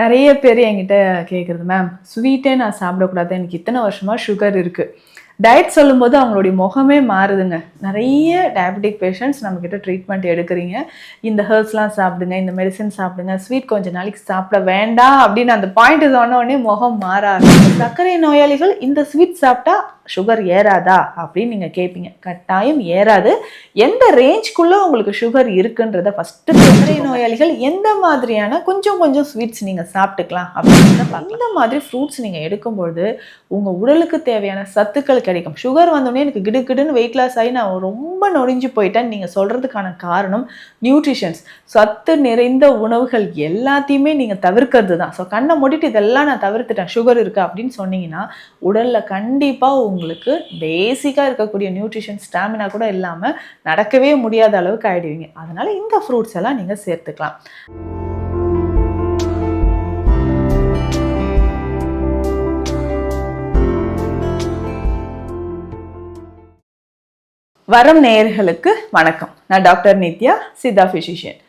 நிறைய பேர் என்கிட்ட கேட்குறது மேம் ஸ்வீட்டே நான் சாப்பிடக்கூடாது. எனக்கு இத்தனை வருஷமாக சுகர் இருக்குது டயட் சொல்லும்போது அவங்களுடைய முகமே மாறுதுங்க. நிறைய டயபெட்டிக் பேஷண்ட்ஸ் நம்மக்கிட்ட ட்ரீட்மெண்ட் எடுக்கிறீங்க. இந்த ஹர்ப்ஸ்லாம் சாப்பிடுங்க இந்த மெடிசன் சாப்பிடுங்க ஸ்வீட் கொஞ்ச நாளைக்கு சாப்பிட வேண்டாம் அப்படின்னு அந்த பாயிண்ட் சொன்ன உடனே முகம் மாற சர்க்கரை நோயாளிகள் இந்த ஸ்வீட் சாப்பிட்டா சுகர் ஏறாதா அப்படின்னு நீங்கள் கேட்பீங்க கட்டாயம் ஏறாது. எந்த ரேஞ்ச்குள்ளே உங்களுக்கு சுகர் இருக்குன்றத ஃபஸ்ட்டு சர்க்கரை நோயாளிகள் எந்த மாதிரியான கொஞ்சம் கொஞ்சம் ஸ்வீட்ஸ் நீங்கள் சாப்பிட்டுக்கலாம் பார்க்கலாம் இந்த மாதிரி ஃப்ரூட்ஸ் நீங்கள் எடுக்கும்பொழுது உங்கள் உடலுக்கு தேவையான சத்துக்கள் கிடைக்கும். சுகர் வந்தோடனே எனக்கு கிடுகிடுன்னு வெயிட் லாஸ் ஆகி நான் ரொம்ப நொடிஞ்சு போயிட்டேன்னு நீங்கள் சொல்கிறதுக்கான காரணம் நியூட்ரிஷன்ஸ் சத்து நிறைந்த உணவுகள் எல்லாத்தையுமே நீங்கள் தவிர்க்கிறது தான் ஸோ கண்ணை மூடிட்டு இதெல்லாம் நான் தவிர்த்துட்டேன். சுகர் இருக்குது அப்படின்னு சொன்னீங்கன்னா உடலில் கண்டிப்பாக உங்களுக்கு பேசிக்காக இருக்கக்கூடிய நியூட்ரிஷன் ஸ்டாமினா கூட இல்லாமல் நடக்கவே முடியாத அளவுக்கு ஆயிடுவீங்க. அதனால் இந்த ஃப்ரூட்ஸ் எல்லாம் நீங்கள் சேர்த்துக்கலாம். வரம் நேயர்களுக்கு வணக்கம். நான் டாக்டர் நித்யா சித்தா ஃபிசிஷியன்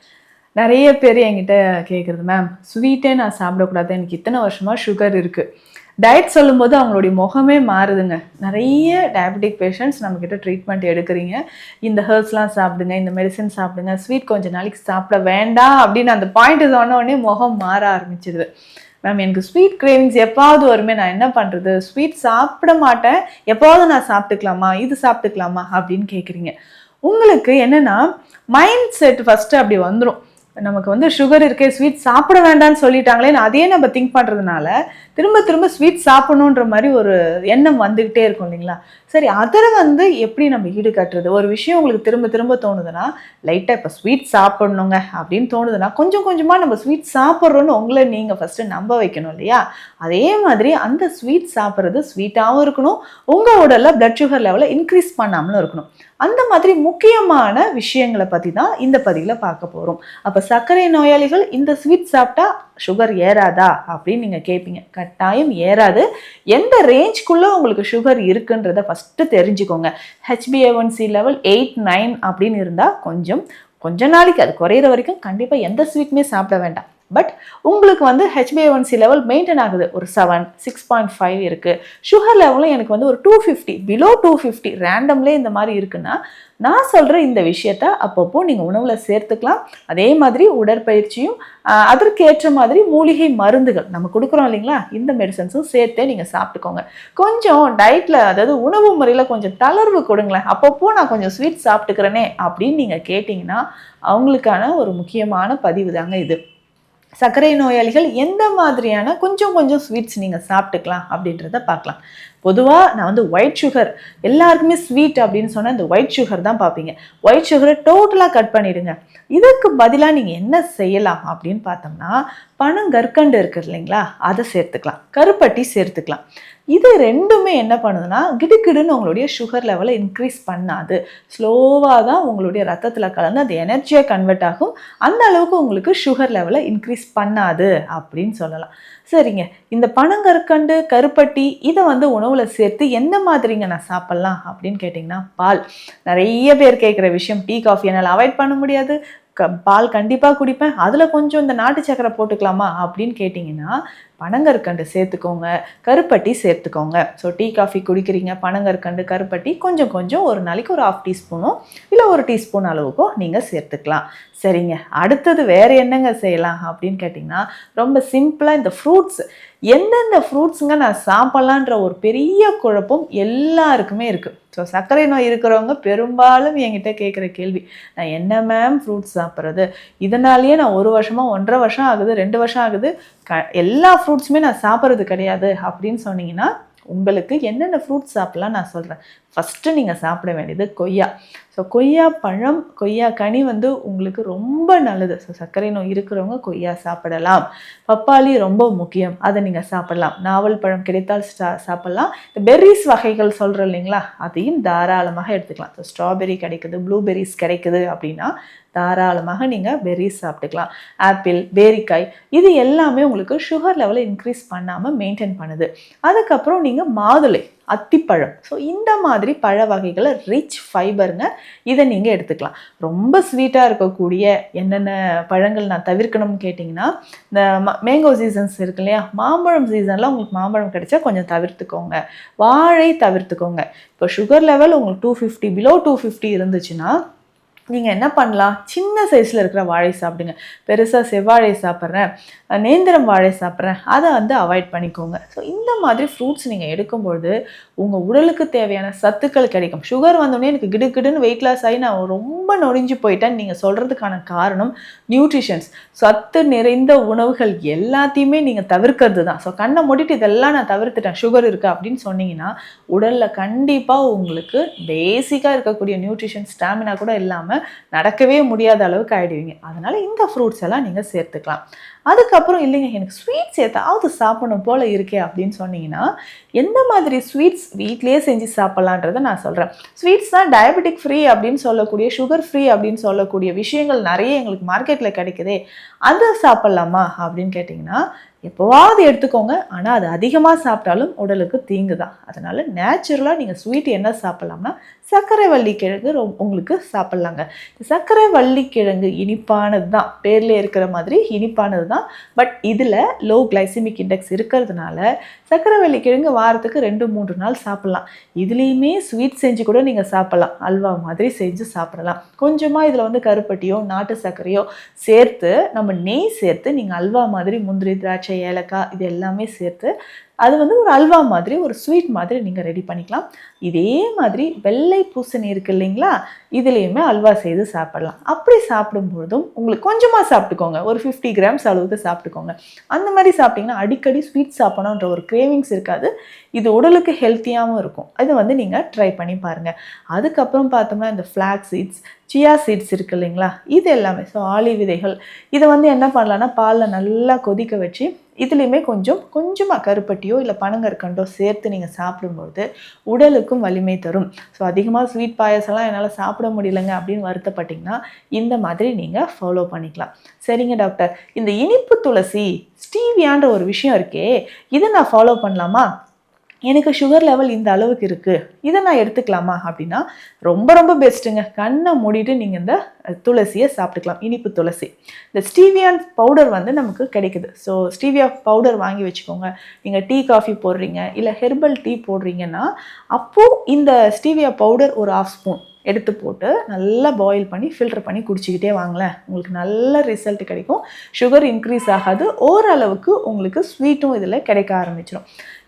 நிறைய பேர் என்கிட்ட கேட்குறது மேம் ஸ்வீட்டே நான் சாப்பிடக்கூடாது. எனக்கு இத்தனை வருஷமாக சுகர் இருக்குது டயட் சொல்லும்போது அவங்களுடைய முகமே மாறுதுங்க. நிறைய டயபெட்டிக் பேஷண்ட்ஸ் நம்மக்கிட்ட ட்ரீட்மெண்ட் எடுக்கிறீங்க. இந்த ஹர்ப்ஸ்லாம் சாப்பிடுங்க இந்த மெடிசன் சாப்பிடுங்க ஸ்வீட் கொஞ்ச நாளைக்கு சாப்பிட வேண்டாம் அப்படின்னு அந்த பாயிண்ட் சொன்ன உடனே முகம் மாற ஆரம்பிச்சிடுது மேம் எனக்கு ஸ்வீட் கிரேவிங்ஸ் எப்பாவது வருமே நான் என்ன பண்ணுறது ஸ்வீட் சாப்பிட மாட்டேன். எப்பாவது நான் சாப்பிட்டுக்கலாமா? இது சாப்பிட்டுக்கலாமா? அப்படின்னு கேட்குறீங்க உங்களுக்கு என்னென்னா மைண்ட் செட் ஃபஸ்ட்டு அப்படி வந்துடும் நமக்கு வந்து சுகர் இருக்கே ஸ்வீட் சாப்பிட வேண்டாம்னு சொல்லிட்டாங்களே அதையே நம்ம திங்க் பண்ணுறதுனால திரும்ப திரும்ப ஸ்வீட் சாப்பிடணுன்ற மாதிரி ஒரு எண்ணம் வந்துக்கிட்டே இருக்கும் இல்லைங்களா? சரி அதில் வந்து எப்படி நம்ம ஈடுகட்டுறது ஒரு விஷயம் உங்களுக்கு திரும்ப திரும்ப தோணுதுன்னா லைட்டாக இப்போ ஸ்வீட் சாப்பிடணுங்க அப்படின்னு தோணுதுன்னா கொஞ்சம் கொஞ்சமாக நம்ம ஸ்வீட் சாப்பிட்றோன்னு உங்களை நீங்கள் ஃபஸ்ட்டு நம்ப வைக்கணும் இல்லையா? அதே மாதிரி அந்த ஸ்வீட் சாப்பிட்றது ஸ்வீட்டாகவும் இருக்கணும் உங்கள் உடலில் பிளட் சுகர் லெவலை இன்க்ரீஸ் பண்ணாமலும் இருக்கணும். அந்த மாதிரி முக்கியமான விஷயங்களை பற்றி தான் இந்த பதிவில் பார்க்க போகிறோம் அப்போ சர்க்கரை நோயாளிகள் இந்த ஸ்வீட் சாப்பிட்டா சுகர் ஏறாதா அப்படின்னு நீங்கள் கேட்பீங்க கட்டாயம் ஏறாது. எந்த ரேஞ்ச்குள்ளே உங்களுக்கு சுகர் இருக்குன்றத ஃபஸ்ட்டு தெரிஞ்சுக்கோங்க. ஹெச்பிஏஒன்சி லெவல் எயிட் நைன் அப்படின்னு இருந்தால் கொஞ்சம் கொஞ்ச நாளைக்கு அது குறையிற வரைக்கும் கண்டிப்பாக எந்த ஸ்வீட்டுமே சாப்பிட வேண்டாம். பட் உங்களுக்கு வந்து ஹெச்பிஏஒன்சி லெவல் மெயின்டைன் ஆகுது. ஒரு செவன் சிக்ஸ் பாயிண்ட் ஃபைவ் இருக்குது சுகர் லெவலும் எனக்கு வந்து ஒரு two fifty below two fifty ரேண்டம்லேயே இந்த மாதிரி இருக்குன்னா நான் சொல்கிற இந்த விஷயத்த அப்பப்போ நீங்கள் உணவில் சேர்த்துக்கலாம். அதே மாதிரி உடற்பயிற்சியும் அதற்கேற்ற மாதிரி மூலிகை மருந்துகள். நம்ம கொடுக்குறோம் இல்லைங்களா? இந்த மெடிசன்ஸும் சேர்த்தே நீங்கள் சாப்பிட்டுக்கோங்க. கொஞ்சம் டயட்டில் அதாவது உணவு முறையில் கொஞ்சம் தளர்வு கொடுங்களேன். அப்பப்போ நான் கொஞ்சம் ஸ்வீட் சாப்பிட்டுக்கிறேனே அப்படின்னு நீங்கள் கேட்டிங்கன்னா அவங்களுக்கான ஒரு முக்கியமான பதிவு தாங்க இது. சர்க்கரை நோயாளிகள் எந்த மாதிரியான கொஞ்சம் கொஞ்சம் ஸ்வீட்ஸ் நீங்கள் சாப்பிட்டுக்கலாம் அப்படின்றத பார்க்கலாம். பொதுவாக நான் வந்து ஒயிட் சுகர் எல்லாருக்குமே ஸ்வீட் அப்படின்னு சொன்னால் இந்த ஒயிட் சுகர் தான் பார்ப்பீங்க. ஒயிட் சுகரை டோட்டலாக கட் பண்ணிடுங்க. இதுக்கு பதிலாக நீங்கள் என்ன செய்யலாம் அப்படின்னு பார்த்தோம்னா பனங்கற்கண்டு இருக்குது இல்லைங்களா? அதை சேர்த்துக்கலாம். கருப்பட்டி சேர்த்துக்கலாம். இது ரெண்டுமே என்ன பண்ணுதுன்னா கிடுகிடுன்னு உங்களுடைய சுகர் லெவலை இன்க்ரீஸ் பண்ணாது. ஸ்லோவாக தான் உங்களுடைய ரத்தத்தில் கலந்து அது எனர்ஜியாக கன்வெர்ட் ஆகும். அந்த அளவுக்கு உங்களுக்கு சுகர் லெவலை இன்க்ரீஸ் பண்ணாது அப்படின்னு சொல்லலாம். சரிங்க. இந்த பனங்கற்கண்டு கருப்பட்டி இதை வந்து உணவில் சேர்த்து எந்த மாதிரிங்க நான் சாப்பிட்லாம் அப்படின்னு கேட்டிங்கன்னா பால். நிறைய பேர் கேட்குற விஷயம் டீ காஃபி என்னால் அவாய்ட் பண்ண முடியாது. க பால் கண்டிப்பாக குடிப்பேன். அதில் கொஞ்சம் இந்த நாட்டு சக்கரை போட்டுக்கலாமா அப்படின்னு கேட்டிங்கன்னா பனங்கற்கண்டு சேர்த்துக்கோங்க. கருப்பட்டி சேர்த்துக்கோங்க. ஸோ டீ காஃபி குடிக்கிறீங்க பனங்கற்கண்டு கருப்பட்டி கொஞ்சம் கொஞ்சம் ஒரு நாளைக்கு ஒரு ஆஃப் டீஸ்பூனோ இல்லை ஒரு டீஸ்பூன் அளவுக்கோ நீங்கள் சேர்த்துக்கலாம். சரிங்க. அடுத்தது வேறு என்னங்க செய்யலாம் அப்படின்னு கேட்டிங்கன்னா ரொம்ப சிம்பிளாக இந்த ஃப்ரூட்ஸ் எந்தெந்த ஃப்ரூட்ஸுங்க நான் சாப்பிட்லான்ற ஒரு பெரிய குழப்பம் எல்லாருக்குமே இருக்குது ஸோ சர்க்கரை நோய் இருக்கிறவங்க பெரும்பாலும் என்கிட்ட கேட்குற கேள்வி நான் என்ன மேம் ஃப்ரூட்ஸ் சாப்பிட்றது? இதனாலேயே நான் ஒரு வருஷமாக ஒன்றரை வருஷம் ஆகுது ரெண்டு வருஷம் ஆகுது க எல்லா ஃப்ரூட்ஸுமே நான் சாப்பிட்றது கிடையாது அப்படின்னு சொன்னீங்கன்னா உங்களுக்கு என்னென்ன ஃப்ரூட்ஸ் சாப்பிட்லாம் நான் சொல்கிறேன் ஃபஸ்ட்டு நீங்கள் சாப்பிட வேண்டியது கொய்யா. ஸோ கொய்யா பழம் கொய்யா கனி வந்து உங்களுக்கு ரொம்ப நல்லது. ஸோ சர்க்கரை நோய் இருக்கிறவங்க கொய்யா சாப்பிடலாம். பப்பாளி ரொம்ப முக்கியம். அதை நீங்கள் சாப்பிடலாம். நாவல் பழம் கிடைத்தால் சாப்பிடலாம். இந்த பெர்ரிஸ் வகைகள் சொல்கிறோம் இல்லைங்களா? அதையும் தாராளமாக எடுத்துக்கலாம். ஸோ ஸ்ட்ராபெரி கிடைக்குது ப்ளூபெரிஸ் கிடைக்குது அப்படின்னா தாராளமாக நீங்கள் பெர்ரிஸ் சாப்பிட்டுக்கலாம். ஆப்பிள் பேரிக்காய் இது எல்லாமே உங்களுக்கு சுகர் லெவலை இன்க்ரீஸ் பண்ணாமல் மெயின்டைன் பண்ணுது. அதுக்கப்புறம் நீங்கள் மாதுளை. அத்திப்பழம். ஸோ இந்த மாதிரி பழ வகைகளை ரிச் ஃபைபருங்க இதை நீங்கள் எடுத்துக்கலாம். ரொம்ப ஸ்வீட்டாக இருக்கக்கூடிய என்னென்ன பழங்கள் நான் தவிர்க்கணும்னு கேட்டிங்கன்னா இந்த மேங்கோ சீசன்ஸ் இருக்கு இல்லையா? மாம்பழம் சீசனில் உங்களுக்கு மாம்பழம் கிடைச்சா கொஞ்சம் தவிர்த்துக்கோங்க. வாழை தவிர்த்துக்கோங்க. இப்போ சுகர் லெவல் உங்களுக்கு two fifty below two fifty இருந்துச்சுன்னா நீங்கள் என்ன பண்ணலாம்? சின்ன சைஸில் இருக்கிற வாழை சாப்பிடுங்க. பெருசாக செவ்வாழை சாப்பிட்றேன். நேந்திரம் வாழை சாப்பிட்றேன். அதை வந்து அவாய்ட் பண்ணிக்கோங்க. ஸோ இந்த மாதிரி ஃப்ரூட்ஸ் நீங்கள் எடுக்கும்பொழுது உங்கள் உடலுக்கு தேவையான சத்துக்கள் கிடைக்கும். சுகர் வந்தோடனே எனக்கு கிடு கிடுன்னு வெயிட் லாஸ் ஆகி நான் ரொம்ப நொடிஞ்சு போயிட்டேன் நீங்கள் சொல்கிறதுக்கான காரணம் நியூட்ரிஷன்ஸ் சத்து நிறைந்த உணவுகள் எல்லாத்தையுமே நீங்கள் தவிர்க்கிறது தான். ஸோ கண்ணை மூடிட்டு இதெல்லாம் நான் தவிர்த்துட்டேன். சுகர் இருக்குது அப்படின்னு சொன்னீங்கன்னா உடலில் கண்டிப்பாக உங்களுக்கு பேசிக்காக இருக்கக்கூடிய நியூட்ரிஷன் ஸ்டாமினா கூட இல்லாமல் நடக்கவே முடியாத அளவுக்கு ஆயிடுவீங்க. அதனால இந்த ஃப்ரூட்ஸ் எல்லாம் நீங்கள் சேர்த்துக்கலாம். அதுக்கப்புறம் இல்லைங்க எனக்கு ஸ்வீட்ஸ் ஏதாவது சாப்பிடணும் போல் இருக்கே அப்படின்னு சொன்னீங்கன்னா எந்த மாதிரி ஸ்வீட்ஸ் வீட்லேயே செஞ்சு சாப்பிட்லான்றதை நான் சொல்கிறேன் ஸ்வீட்ஸ் தான் டயபெட்டிக் ஃப்ரீ அப்படின்னு சொல்லக்கூடிய சுகர் ஃப்ரீ அப்படின்னு சொல்லக்கூடிய விஷயங்கள் நிறைய எங்களுக்கு மார்க்கெட்டில் கிடைக்குதே அதை சாப்பிட்லாமா அப்படின்னு கேட்டிங்கன்னா எப்போவாவது எடுத்துக்கோங்க. ஆனால் அது அதிகமாக சாப்பிட்டாலும் உடலுக்கு தீங்கு தான் அதனால் நேச்சுரலாக நீங்கள் ஸ்வீட் என்ன சாப்பிட்லாம்னா சர்க்கரை வள்ளி கிழங்கு ரொ உங்களுக்கு சாப்பிட்லாங்க. சர்க்கரை வள்ளி கிழங்கு இனிப்பானது தான் பேரில் இருக்கிற மாதிரி இனிப்பானது தான். பட் இதில் லோ கிளைசிமிக் இண்டெக்ஸ் இருக்கிறதுனால சர்க்கரை கிழங்கு வாரத்துக்கு ரெண்டு மூன்று நாள் சாப்பிட்லாம். இதுலேயுமே ஸ்வீட் செஞ்சு கூட நீங்கள் சாப்பிட்லாம். அல்வா மாதிரி செஞ்சு சாப்பிடலாம். கொஞ்சமாக இதில் வந்து கருப்பட்டியோ நாட்டு சர்க்கரையோ சேர்த்து நம்ம நெய் சேர்த்து நீங்கள் அல்வா மாதிரி முந்திரி திராட்சை ஏலக்காய் இது எல்லாமே சேர்த்து அது வந்து ஒரு அல்வா மாதிரி ஒரு ஸ்வீட் மாதிரி நீங்கள் ரெடி பண்ணிக்கலாம். இதே மாதிரி வெள்ளை பூசணி இருக்கு இல்லைங்களா? இதுலேயுமே அல்வா செய்து சாப்பிடலாம். அப்படி சாப்பிடும்பொழுதும் உங்களுக்கு கொஞ்சமாக சாப்பிட்டுக்கோங்க. ஒரு ஃபிஃப்டி கிராம்ஸ் அளவுக்கு சாப்பிட்டுக்கோங்க. அந்த மாதிரி சாப்பிட்டிங்கன்னா அடிக்கடி ஸ்வீட் சாப்பிடணுன்ற ஒரு கிரேவிங்ஸ் இருக்காது. இது உடலுக்கு ஹெல்த்தியாகவும் இருக்கும். இதை வந்து நீங்கள் ட்ரை பண்ணி பாருங்கள் அதுக்கப்புறம் பார்த்தோம்னா இந்த ஃப்ளாக் சீட்ஸ் சியா சீட்ஸ் இருக்கு இல்லைங்களா? இது எல்லாமே. ஸோ ஆலி விதைகள். இதை வந்து என்ன பண்ணலான்னா பாலில் நல்லா கொதிக்க வச்சு இதுலேயுமே கொஞ்சம் கொஞ்சமாக கருப்பட்டியோ இல்லை பனங்கற்கண்டோ சேர்த்து நீங்கள் சாப்பிடும்போது உடலுக்கும் வலிமை தரும். ஸோ அதிகமாக ஸ்வீட் பாயசம்லாம் என்னால் சாப்பிட முடியலங்க அப்படின்னு வருத்தப்பட்டிங்கன்னா இந்த மாதிரி நீங்கள் ஃபாலோ பண்ணிக்கலாம். சரிங்க டாக்டர் இந்த இனிப்பு துளசி ஸ்டீவியான்ற ஒரு விஷயம் இருக்கே இதை நான் ஃபாலோ பண்ணலாமா? எனக்கு சுகர் லெவல் இந்த அளவுக்கு இருக்குது இதை நான் எடுத்துக்கலாமா அப்படின்னா ரொம்ப ரொம்ப பெஸ்ட்டுங்க கண்ணை மூடிட்டு நீங்கள் இந்த துளசியை சாப்பிட்டுக்கலாம். இனிப்பு துளசி. இந்த ஸ்டீவியான் பவுடர் வந்து நமக்கு கிடைக்குது. ஸோ ஸ்டீவியா பவுடர் வாங்கி வச்சுக்கோங்க. நீங்கள் டீ காஃபி போடுறீங்க இல்லை ஹெர்பல் டீ போடுறீங்கன்னா அப்போது இந்த ஸ்டீவியா பவுடர் ஒரு ஆஃப் ஸ்பூன் எடுத்து போட்டு நல்லா பாயில் பண்ணி ஃபில்டர் பண்ணி குடிச்சிக்கிட்டே வாங்களேன். உங்களுக்கு நல்ல ரிசல்ட் கிடைக்கும். சுகர் இன்க்ரீஸ் ஆகாது. ஓரளவுக்கு உங்களுக்கு ஸ்வீட்டும் இதில் கிடைக்க ஆரம்பிச்சிடும்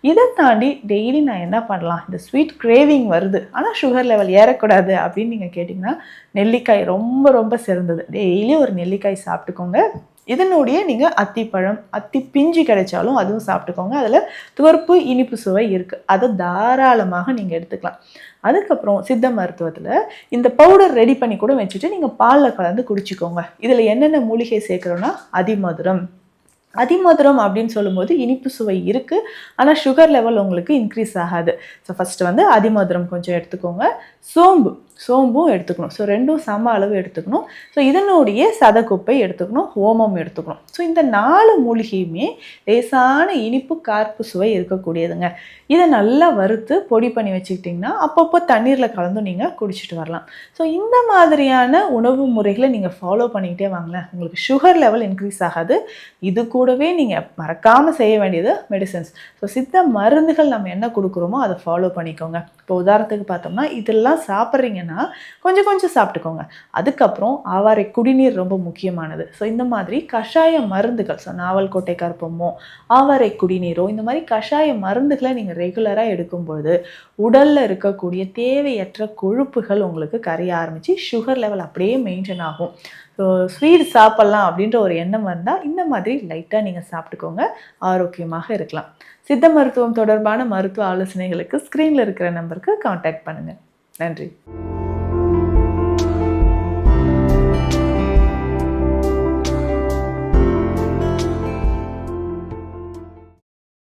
இதை தாண்டி டெய்லி நான் என்ன பண்ணலாம்? இந்த ஸ்வீட் கிரேவிங் வருது. ஆனால் சுகர் லெவல் ஏறக்கூடாது அப்படின்னு நீங்கள் கேட்டிங்கன்னா நெல்லிக்காய் ரொம்ப ரொம்ப சிறந்தது. டெய்லி ஒரு நெல்லிக்காய் சாப்பிட்டுக்கோங்க. இதனுடைய நீங்கள் அத்திப்பழம் அத்தி பிஞ்சு கிடைச்சாலும் அதுவும் சாப்பிட்டுக்கோங்க. அதில் துவர்ப்பு இனிப்பு சுவை இருக்குது அதை தாராளமாக நீங்கள் எடுத்துக்கலாம். அதுக்கப்புறம் சித்த மருத்துவத்தில் இந்த பவுடர் ரெடி பண்ணி கூட வச்சுட்டு நீங்கள் பாலில் கலந்து குடிச்சிக்கோங்க. இதில் என்னென்ன மூலிகை சேர்க்குறோன்னா அதிமதுரம். அதிமதுரம் அப்படின்னு சொல்லும்போது இனிப்பு சுவை இருக்குது ஆனால் சுகர் லெவல் உங்களுக்கு இன்க்ரீஸ் ஆகாது. ஸோ ஃபஸ்ட்டு வந்து அதிமதுரம் கொஞ்சம் எடுத்துக்கோங்க. சோம்பு. சோம்பும் எடுத்துக்கணும். ஸோ ரெண்டும் சம அளவு எடுத்துக்கணும். ஸோ இதனுடைய சதக்குப்பை எடுத்துக்கணும். ஹோமம் எடுத்துக்கணும். ஸோ இந்த நாலு மூலிகையுமே லேசான இனிப்பு கார்ப்பு சுவை இருக்கக்கூடியதுங்க. இதை நல்லா வறுத்து பொடி பண்ணி வச்சுக்கிட்டிங்கன்னா அப்பப்போ தண்ணீரில் கலந்து நீங்கள் குடிச்சிட்டு வரலாம். ஸோ இந்த மாதிரியான உணவு முறைகளை நீங்கள் ஃபாலோ பண்ணிக்கிட்டே வாங்களேன். உங்களுக்கு சுகர் லெவல் இன்க்ரீஸ் ஆகாது. இது கூடவே நீங்கள் மறக்காமல் செய்ய வேண்டியது மெடிசன்ஸ் ஸோ சித்த மருந்துகள் நம்ம என்ன கொடுக்குறோமோ அதை ஃபாலோ பண்ணிக்கோங்க. இப்போ உதாரணத்துக்கு பார்த்தோம்னா இதெல்லாம் சாப்பிட்றீங்கன்னா கொஞ்சம் கொஞ்சம் சாப்பிட்டுக்கோங்க. அதுக்கப்புறம் ஆவாரை குடிநீர் ரொம்ப முக்கியமானது. ஸோ இந்த மாதிரி கஷாய மருந்துகள் ஸோ நாவல் கோட்டை கருப்பமோ ஆவாரை குடிநீரோ இந்த மாதிரி கஷாய மருந்துகளை நீங்கள் ரெகுலராக எடுக்கும்பொழுது உடலில் இருக்கக்கூடிய தேவையற்ற கொழுப்புகள் உங்களுக்கு கரைய ஆரம்பித்து சுகர் லெவல் அப்படியே மெயின்டைன் ஆகும். ஸோ ஸ்வீட் சாப்பிட்லாம் அப்படின்ற ஒரு எண்ணம் வந்தால் இந்த மாதிரி லைட்டாக நீங்கள் சாப்பிட்டுக்கோங்க. ஆரோக்கியமாக இருக்கலாம். சித்த மருத்துவம் தொடர்பான மருத்துவ ஆலோசனைகளுக்கு ஸ்க்ரீனில் இருக்கிற நம்பருக்கு காண்டாக்ட் பண்ணுங்கள் நன்றி.